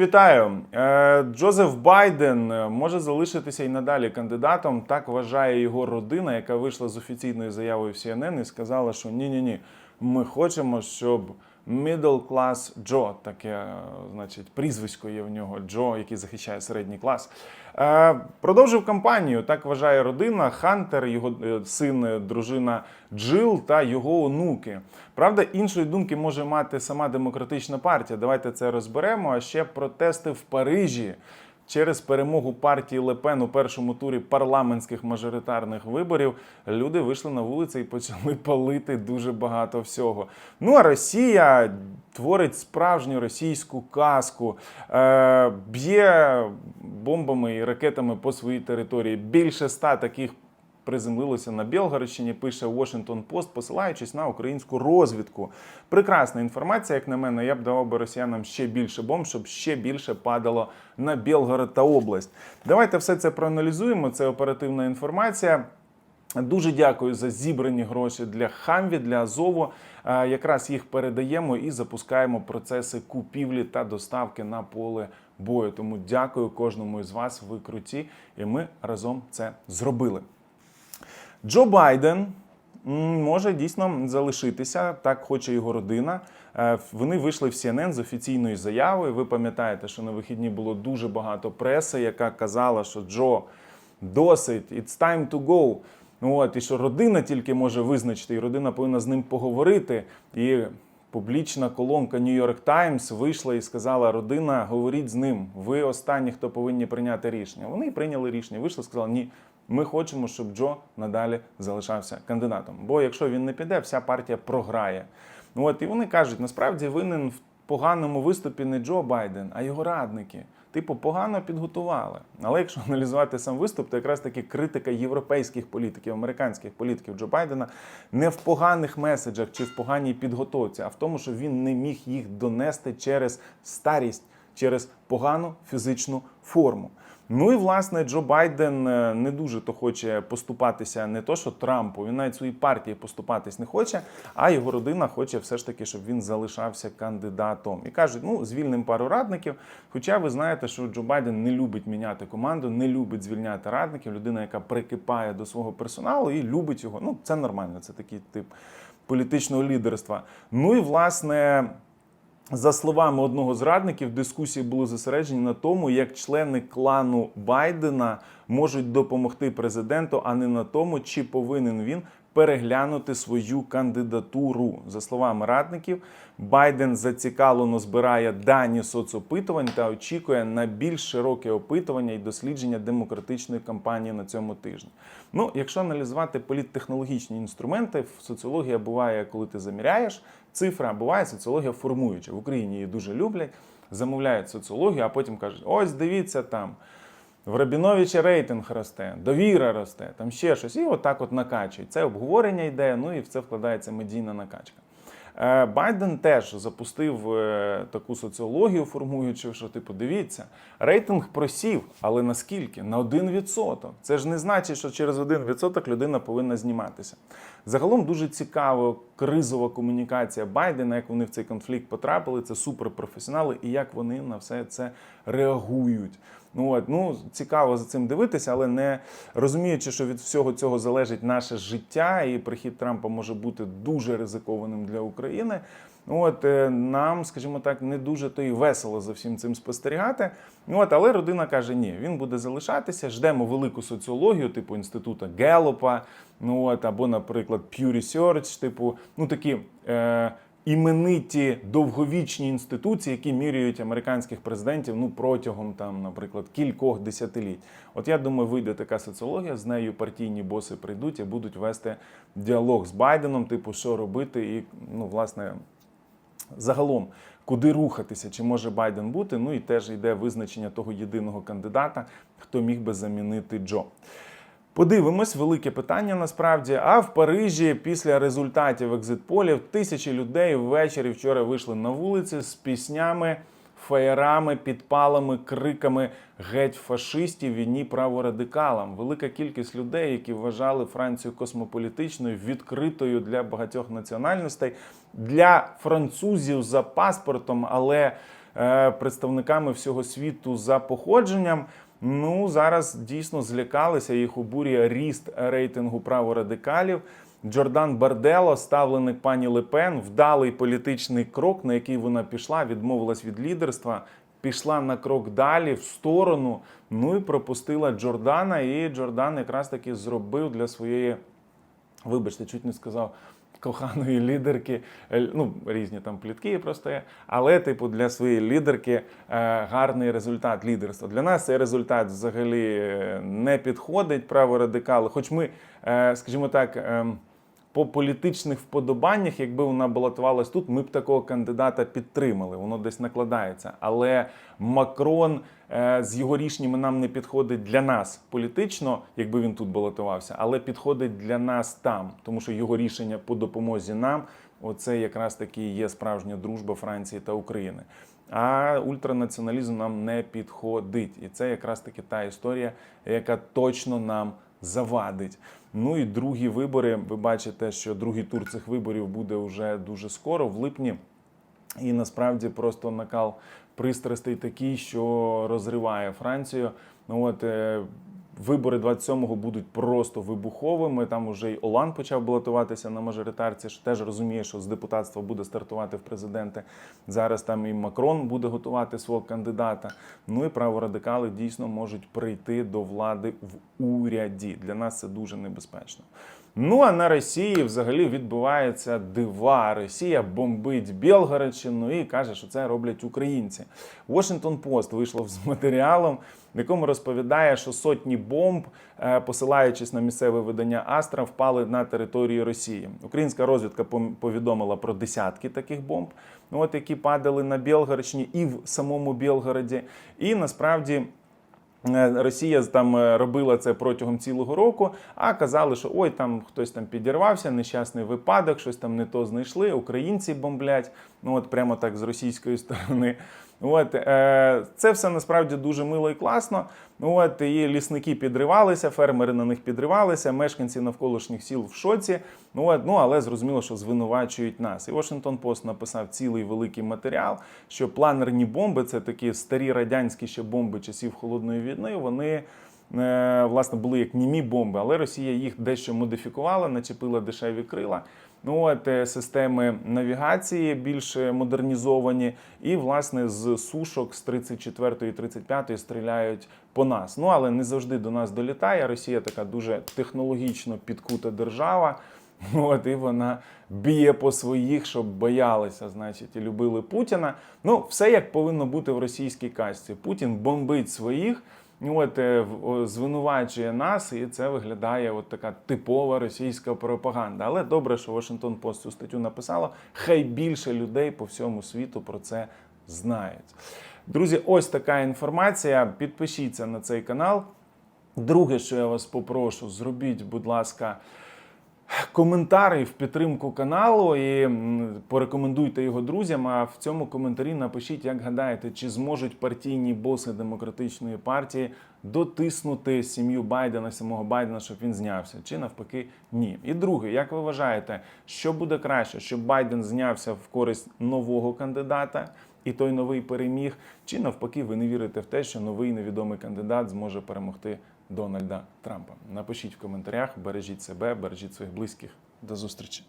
Вітаю! Е, Джозеф Байден е, може залишитися і надалі кандидатом. Так вважає його родина, яка вийшла з офіційною заявою в CNN і сказала, що ні-ні ні, ми хочемо, щоб middle class Джо, таке е, значить прізвисько є в нього Джо, який захищає середній клас. Е, Продовжив кампанію. Так вважає родина, Хантер, його е, син, е, дружина Джил та його онуки. Правда, іншої думки може мати сама демократична партія. Давайте це розберемо. А ще протести в Парижі. Через перемогу партії Лепен у першому турі парламентських мажоритарних виборів люди вийшли на вулиці і почали палити дуже багато всього. Ну а Росія творить справжню російську казку, е, б'є бомбами і ракетами по своїй території. Більше ста таких приземлилося на Білгородщині, пише Washington Post, посилаючись на українську розвідку. Прекрасна інформація, як на мене, я б давав би росіянам ще більше бомб, щоб ще більше падало на Білгород та область. Давайте все це проаналізуємо. Це оперативна інформація. Дуже дякую за зібрані гроші для Хамві, для Азову. Е, Якраз їх передаємо і запускаємо процеси купівлі та доставки на поле бою. Тому дякую кожному із вас. Ви круті, і ми разом це зробили. Джо Байден може дійсно залишитися, так хоче його родина. Е, Вони вийшли в CNN з офіційною заявою. Ви пам'ятаєте, що на вихідні було дуже багато преси, яка казала, що Джо досить, it's time to go. От і що родина тільки може визначити, і родина повинна з ним поговорити. І публічна колонка New York Times вийшла і сказала: родина, говоріть з ним. Ви останні, хто повинні прийняти рішення. Вони прийняли рішення. Вийшли, сказали, ні. Ми хочемо, щоб Джо надалі залишався кандидатом. Бо якщо він не піде, вся партія програє. От і вони кажуть, насправді винен в поганому виступі не Джо Байден, а його радники. Типу, погано підготували. Але якщо аналізувати сам виступ, то якраз таки критика європейських політиків, американських політиків Джо Байдена не в поганих меседжах чи в поганій підготовці, а в тому, що він не міг їх донести через старість, через погану фізичну форму. Ну і власне Джо Байден е, не дуже то хоче поступатися не то, що Трампу, він навіть своїй партії поступатись не хоче, а його родина хоче все ж таки, щоб він залишався кандидатом. І кажуть, ну звільнимо пару радників. Хоча ви знаєте, що Джо Байден не любить міняти команду, не любить звільняти радників. Людина, яка прикипає до свого персоналу і любить його. Ну це нормально, це такий тип політичного лідерства. Ну і власне. За словами одного з радників, дискусії були зосереджені на тому, як члени клану Байдена можуть допомогти президенту, а не на тому, чи повинен він переглянути свою кандидатуру. За словами радників, Байден зацікавлено збирає дані соцопитувань та очікує на більш широке опитування і дослідження демократичної кампанії на цьому тижні. Ну, якщо аналізувати політтехнологічні інструменти, соціологія буває, коли ти заміряєш цифра, буває соціологія формуюча. В Україні її дуже люблять, замовляють соціологію, а потім кажуть: ось дивіться там. В Рабіновича рейтинг росте, довіра росте, там ще щось. І отак от накачують. Це обговорення йде, ну і в це вкладається медійна накачка. Е, Байден теж запустив е, таку соціологію, формуючи, що типу, дивіться, рейтинг просів, але наскільки? На 1%. Це ж не значить, що через 1% людина повинна зніматися. Загалом дуже цікава кризова комунікація Байдена, як вони в цей конфлікт потрапили. Це суперпрофесіонали і як вони на все це реагують. Ну от ну цікаво за цим дивитися, але не розуміючи, що від всього цього залежить наше життя, і прихід Трампа може бути дуже ризикованим для України. Ну, От е, нам, скажімо так, не дуже то й весело за всім цим спостерігати. Ну, От, але родина каже, ні, він буде залишатися. Ждемо велику соціологію, типу інституту Гелопа, ну от або, наприклад, Pew Research, типу, ну такі. Е, імениті довговічні інституції, які міряють американських президентів ну протягом там, наприклад, кількох десятиліть. От я думаю, вийде така соціологія, з нею партійні боси прийдуть і будуть вести діалог з Байденом, типу, що робити, і ну, власне, загалом. Куди рухатися, чи може Байден бути? Ну і теж йде визначення того єдиного кандидата, хто міг би замінити Джо. Подивимось, велике питання насправді. А в Парижі після результатів екзитполів тисячі людей ввечері вчора вийшли на вулиці з піснями, фаєрами, підпалами, криками геть фашистів війні праворадикалам. Велика кількість людей, які вважали Францію космополітичною, відкритою для багатьох національностей, для французів за паспортом, але е, представниками всього світу за походженням. Ну зараз дійсно злякалися. Їх обурює ріст рейтингу праворадикалів. Джордан Бардело, ставленик пані Лепен, вдалий політичний крок, на який вона пішла, відмовилась від лідерства, пішла на крок далі в сторону. Ну і пропустила Джордана. І Джордан якраз таки зробив для своєї, вибачте, чуть не сказав. Коханої лідерки, е, ну різні там плітки просто є, але, типу, для своєї лідерки е, гарний результат лідерства. Для нас цей результат взагалі е, не підходить, праворадикали. Хоч ми, скажімо так, ем, по політичних вподобаннях, якби вона балотувалась тут, ми б такого кандидата підтримали. Воно десь накладається. Але Макрон е, з його рішеннями нам не підходить для нас політично, якби він тут балотувався, але підходить для нас там, тому що його рішення по допомозі нам. Оце якраз таки є справжня дружба Франції та України. А ультранаціоналізм нам не підходить. І це якраз таки та історія, яка точно нам завадить. Ну і другі вибори. Ви бачите, що другий тур цих виборів буде вже дуже скоро, в липні. І насправді просто накал пристрастей такий, що розриває Францію. Ну от е, вибори 27-го будуть просто вибуховими. Там уже й Олан почав балотуватися на мажоритарці, що теж розуміє, що з депутатства буде стартувати в президенти. Зараз там і Макрон буде готувати свого кандидата. Ну і праворадикали дійсно можуть прийти до влади в уряді. Для нас це дуже небезпечно. Ну а на Росії взагалі відбуваються дива. Росія бомбить Білгородщину і каже, що це роблять українці. Washington Post вийшло з матеріалом, в якому розповідає, що сотні бомб, е, посилаючись на місцеве видання Астра, впали на територію Росії. Українська розвідка повідомила про десятки таких бомб, от які падали на Білгородщині і в самому Білгороді. І насправді. Е, Росія там е, робила це протягом цілого року, а казали, що ой, там хтось там підірвався, нещасний випадок, щось там не то знайшли. Українці бомблять. Ну от прямо так з російської сторони. От е, це все насправді дуже мило і класно. От і лісники підривалися, фермери на них підривалися, мешканці навколишніх сіл в шоці. От, ну але зрозуміло, що звинувачують нас. І Washington Post написав цілий великий матеріал, що планерні бомби це такі старі радянські ще бомби часів холодної війни. Вони власне були як німі бомби, але Росія їх дещо модифікувала, начепила дешеві крила. Ну от е, системи навігації більш модернізовані, і власне з сушок з 34 і 35 стріляють по нас. Ну але не завжди до нас долітає. Росія така дуже технологічно підкута держава. От і вона б'є по своїх, щоб боялися, значить, і любили Путіна. Ну, все як повинно бути в російській касті. Путін бомбить своїх. От е, звинувачує нас, і це виглядає от така типова російська пропаганда. Але добре, що Вашингтон Пост цю статтю написала. Хай більше людей по всьому світу про це знають. Друзі, ось така інформація. Підпишіться на цей канал. Друге, що я вас попрошу, зробіть, будь ласка, коментарі в підтримку каналу і порекомендуйте його друзям. А в цьому коментарі напишіть, як гадаєте, чи зможуть партійні боси демократичної партії дотиснути сім'ю Байдена, самого Байдена, щоб він знявся, чи навпаки ні. І друге, як ви вважаєте, що буде краще, щоб Байден знявся в користь нового кандидата? І той новий переміг, чи навпаки, ви не вірите в те, що новий невідомий кандидат зможе перемогти Дональда Трампа? Напишіть в коментарях, бережіть себе, бережіть своїх близьких. До зустрічі.